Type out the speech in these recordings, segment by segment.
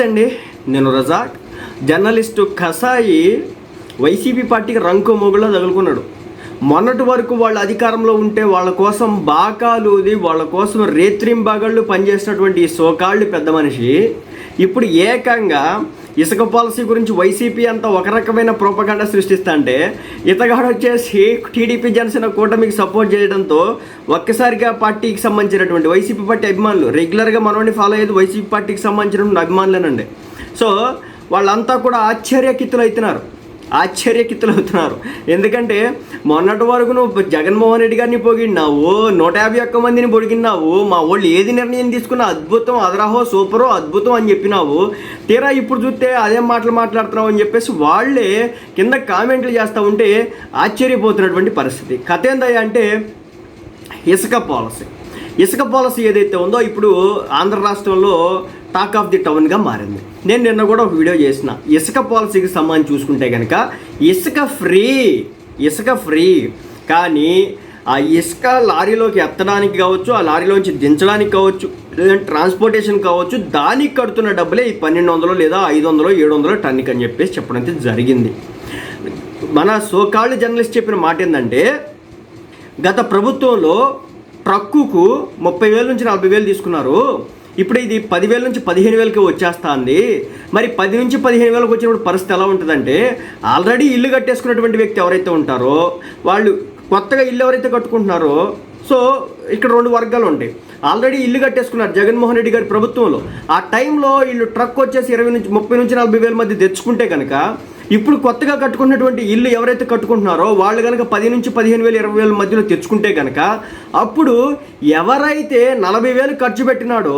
నమస్తే అండి. నేను రజాక్. జర్నలిస్టు కసాయి వైసీపీ పార్టీకి రంకు మొగుల్లో తగులుకున్నాడు. మొన్నటి వరకు వాళ్ళు అధికారంలో ఉంటే వాళ్ళ కోసం బాకాలుది వాళ్ళ కోసం రేత్రింబగళ్ళు పనిచేసినటువంటి ఈ సోకాళ్ళు పెద్ద మనిషి. ఇప్పుడు ఏకంగా ఇసుక పాలసీ గురించి వైసీపీ అంతా ఒక రకమైన ప్రోపగాండ సృష్టిస్తా అంటే ఇతగాడు వచ్చేసి టీడీపీ జనసేన కూటమికి సపోర్ట్ చేయడంతో ఒక్కసారిగా పార్టీకి సంబంధించినటువంటి వైసీపీ పార్టీ అభిమానులు రెగ్యులర్గా మనోని ఫాలో అయ్యేది వైసీపీ పార్టీకి సంబంధించినటువంటి అభిమానులేనండి. సో వాళ్ళంతా కూడా ఆశ్చర్యకిత్తులు అవుతున్నారు ఆశ్చర్యకిత్తులు అవుతున్నారు ఎందుకంటే మొన్నటి వరకు నువ్వు జగన్మోహన్ రెడ్డి గారిని పొగిడినావు నూట యాభై ఒక్క మందిని పొడిగినావు మా వాళ్ళు ఏది నిర్ణయం తీసుకున్నా అద్భుతం అదరాహో సూపరో అద్భుతం అని చెప్పినావు. తీరా ఇప్పుడు చూస్తే అదే మాటలు మాట్లాడుతున్నావు అని చెప్పేసి వాళ్ళే కింద కామెంట్లు చేస్తూ ఉంటే ఆశ్చర్యపోతున్నటువంటి పరిస్థితి. కథ ఏందయ్యా అంటే ఇసుక పాలసీ. ఇసుక పాలసీ ఏదైతే ఉందో ఇప్పుడు ఆంధ్ర రాష్ట్రంలో టాక్ ఆఫ్ ది టౌన్గా మారింది. నేను నిన్న కూడా ఒక వీడియో చేసిన. ఇసుక పాలసీకి సంబంధించి చూసుకుంటే కనుక ఇసుక ఫ్రీ ఇసుక ఫ్రీ. కానీ ఆ ఇసుక లారీలోకి ఎత్తడానికి కావచ్చు ఆ లారీలోంచి దించడానికి కావచ్చు లేదంటే ట్రాన్స్పోర్టేషన్ కావచ్చు దానికి కడుతున్న డబ్బులే ఈ పన్నెండు వందలు లేదా ఐదు వందలు ఏడు వందలు టన్నుకి అని చెప్పేసి చెప్పడం అయితే జరిగింది. మన సోకాళ్ళు జర్నలిస్ట్ చెప్పిన మాట ఏంటంటే గత ప్రభుత్వంలో ట్రక్కుకు ముప్పై వేల నుంచి నలభై వేలు తీసుకున్నారు. ఇప్పుడు ఇది పదివేల నుంచి పదిహేను వేలకి వచ్చేస్తుంది. మరి పది నుంచి పదిహేను వేలకు వచ్చినప్పుడు పరిస్థితి ఎలా ఉంటుందంటే ఆల్రెడీ ఇల్లు కట్టేసుకున్నటువంటి వ్యక్తి ఎవరైతే ఉంటారో వాళ్ళు కొత్తగా ఇల్లు ఎవరైతే కట్టుకుంటున్నారో సో ఇక్కడ రెండు వర్గాలు ఉంటాయి. ఆల్రెడీ ఇల్లు కట్టేసుకున్నారు జగన్మోహన్ రెడ్డి గారి ప్రభుత్వంలో. ఆ టైంలో వీళ్ళు ట్రక్ వచ్చేసి ఇరవై నుంచి ముప్పై నుంచి నలభై వేల మధ్య తెచ్చుకుంటే కనుక ఇప్పుడు కొత్తగా కట్టుకున్నటువంటి ఇల్లు ఎవరైతే కట్టుకుంటున్నారో వాళ్ళు కనుక పది నుంచి పదిహేను వేలు ఇరవై వేల మధ్యలో తెచ్చుకుంటే కనుక అప్పుడు ఎవరైతే నలభై వేలు ఖర్చు పెట్టినాడో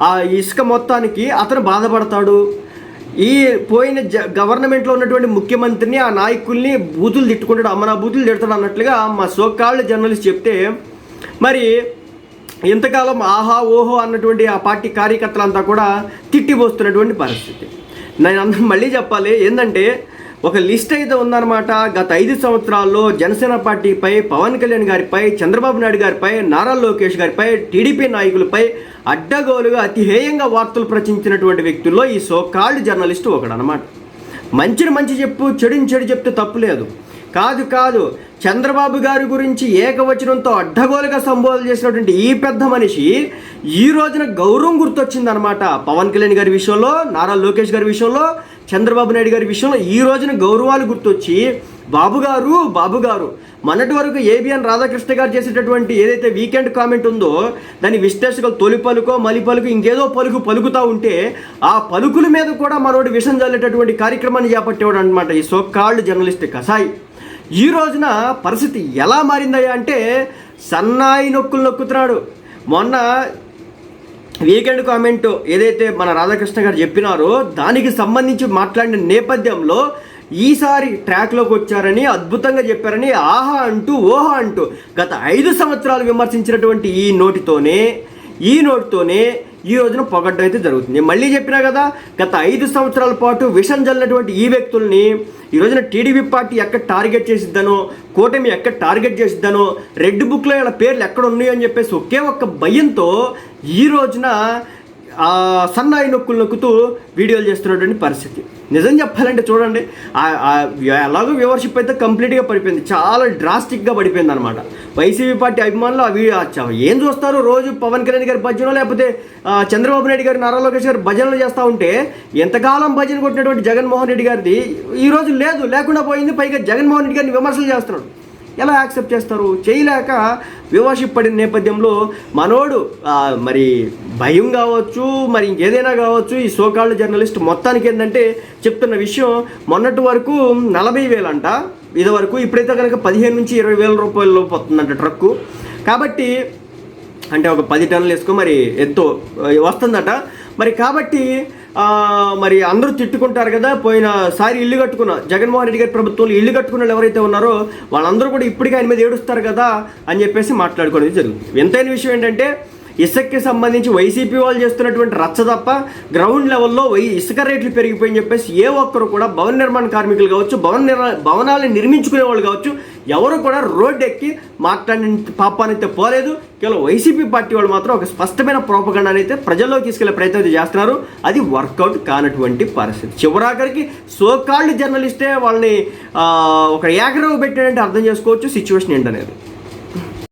ఆ ఇసుక మొత్తానికి అతను బాధపడతాడు. ఈ పోయిన జ గవర్నమెంట్లో ఉన్నటువంటి ముఖ్యమంత్రిని ఆ నాయకుల్ని బూతులు తిట్టుకుంటాడు అమ్మ నా బూతులు తిడతాడు అన్నట్లుగా మా సోకాళ్ళు జర్నలిస్ట్ చెప్తే మరి ఇంతకాలం ఆహా ఓహో అన్నటువంటి ఆ పార్టీ కార్యకర్తలంతా కూడా తిట్టిపోస్తున్నటువంటి పరిస్థితి. నేను అందరం మళ్ళీ చెప్పాలి ఏంటంటే ఒక లిస్ట్ అయితే ఉందన్నమాట. గత ఐదు సంవత్సరాల్లో జనసేన పార్టీపై పవన్ కళ్యాణ్ గారిపై చంద్రబాబు నాయుడు గారిపై నారా లోకేష్ గారిపై టీడీపీ నాయకులపై అడ్డగోలుగా అతిహేయంగా వార్తలు ప్రచురించినటువంటి వ్యక్తుల్లో ఈ సోకాల్డ్ జర్నలిస్ట్ ఒకడనమాట మంచిని మంచి చెప్పు చెడుని చెడు చెప్తే తప్పు లేదు. కాదు కాదు. చంద్రబాబు గారి గురించి ఏకవచనంతో అడ్డగోలుగా సంబోధన చేసినటువంటి ఈ పెద్ద మనిషి ఈ రోజున గౌరవం గుర్తొచ్చిందనమాట పవన్ కళ్యాణ్ గారి విషయంలో నారా లోకేష్ గారి విషయంలో చంద్రబాబు నాయుడు గారి విషయంలో ఈ రోజున గౌరవాలు గుర్తొచ్చి బాబు గారు బాబు గారు మొన్నటి వరకు ఏబిఎన్ రాధాకృష్ణ గారు చేసేటటువంటి ఏదైతే వీకెండ్ కామెంట్ ఉందో దాని విశ్లేషకులు తొలి పలుకో మలి పలుకు ఇంకేదో పలుకు పలుకుతూ ఉంటే ఆ పలుకుల మీద కూడా మనోడు విషం చల్లేటటువంటి కార్యక్రమాన్ని చేపట్టేవాడు అనమాట ఈ సోకాళ్ళు జర్నలిస్ట్ కసాయి. ఈ రోజున పరిస్థితి ఎలా మారిందయ్యా అంటే సన్నాయి నొక్కులు నొక్కుతున్నాడు. మొన్న వీకెండ్ కామెంట్ ఏదైతే మన రాధాకృష్ణ గారు చెప్పినారో దానికి సంబంధించి మాట్లాడిన నేపథ్యంలో ఈసారి ట్రాక్లోకి వచ్చారని అద్భుతంగా చెప్పారని ఆహా అంటూ ఓహా అంటూ గత ఐదు సంవత్సరాలు విమర్శించినటువంటి ఈ నోటితోనే ఈ నోటితోనే ఈ రోజున పొగడ్డం అయితే జరుగుతుంది. మళ్ళీ చెప్పినా కదా గత ఐదు సంవత్సరాల పాటు విషం జల్లినటువంటి ఈ వ్యక్తుల్ని ఈ రోజున టీడీపీ పార్టీ ఎక్కడ టార్గెట్ చేసిద్దనో కూటమి ఎక్కడ టార్గెట్ చేసిద్దనో రెడ్ బుక్లో ఇలా పేర్లు ఎక్కడ ఉన్నాయో అని చెప్పేసి ఒకే ఒక్క భయంతో ఈ రోజున ఆ సన్నాయి నొక్కులు నొక్కుతూ వీడియోలు చేస్తున్నటువంటి పరిస్థితి. నిజం చెప్పాలంటే చూడండి ఎలాగో వ్యూవర్షిప్ అయితే కంప్లీట్గా పడిపోయింది. చాలా డ్రాస్టిక్గా పడిపోయింది అనమాట వైసీపీ పార్టీ అభిమానులు అవి ఏం చూస్తారు? రోజు పవన్ కళ్యాణ్ గారి భజన లేకపోతే చంద్రబాబు నాయుడు గారు నారా లోకేష్ గారు భజనలు చేస్తూ ఉంటే ఎంతకాలం భజన కొట్టినటువంటి జగన్మోహన్ రెడ్డి గారిది? ఈ రోజు లేదు లేకుండా పోయింది. పైగా జగన్మోహన్ రెడ్డి గారిని విమర్శలు చేస్తున్నాడు. ఎలా యాక్సెప్ట్ చేస్తారు? చేయలేక వ్యూవర్షిప్ పడిన నేపథ్యంలో మనోడు మరి భయం కావచ్చు మరి ఇంకేదైనా కావచ్చు ఈ సోకాళ్ళు జర్నలిస్ట్ మొత్తానికి ఏంటంటే చెప్తున్న విషయం మొన్నటి వరకు నలభై వేలంట ఇది వరకు ఇప్పుడైతే కనుక పదిహేను నుంచి ఇరవై వేల రూపాయలు వస్తుందంట ట్రక్కు. కాబట్టి అంటే ఒక పది టన్నులు వేసుకో మరి ఎంతో వస్తుందట. మరి కాబట్టి మరి అందరూ తిట్టుకుంటారు కదా పోయిన సారి ఇల్లు కట్టుకున్న జగన్మోహన్ రెడ్డి గారి ప్రభుత్వంలో ఇల్లు కట్టుకున్న ఎవరైతే ఉన్నారో వాళ్ళందరూ కూడా ఇప్పటికీ ఆయన మీద ఏడుస్తారు కదా అని చెప్పేసి మాట్లాడుకోవడం జరుగుతుంది. ఎంతైన విషయం ఏంటంటే ఇసుకకి సంబంధించి వైసీపీ వాళ్ళు చేస్తున్నటువంటి రచ్చ తప్ప గ్రౌండ్ లెవెల్లో వై ఇసుక రేట్లు పెరిగిపోయని చెప్పేసి ఏ ఒక్కరు కూడా భవన నిర్మాణ కార్మికులు కావచ్చు భవన నిర్మా భవనాలు నిర్మించుకునే వాళ్ళు కావచ్చు ఎవరు కూడా రోడ్డు ఎక్కి మాట్లాడిన పాపానైతే పోలేదు. కేవలం వైసీపీ పార్టీ వాళ్ళు మాత్రం ఒక స్పష్టమైన ప్రోపగండాన్ని అయితే ప్రజల్లోకి తీసుకెళ్ళే ప్రయత్నం అయితే చేస్తున్నారు. అది వర్కౌట్ కానటువంటి పరిస్థితి. చివరాఖరికి సోకాళ్ళు జర్నలిస్టే వాళ్ళని ఒక ఏకరవ పెట్టాడంటే అర్థం చేసుకోవచ్చు సిచ్యువేషన్ ఏంటనేది.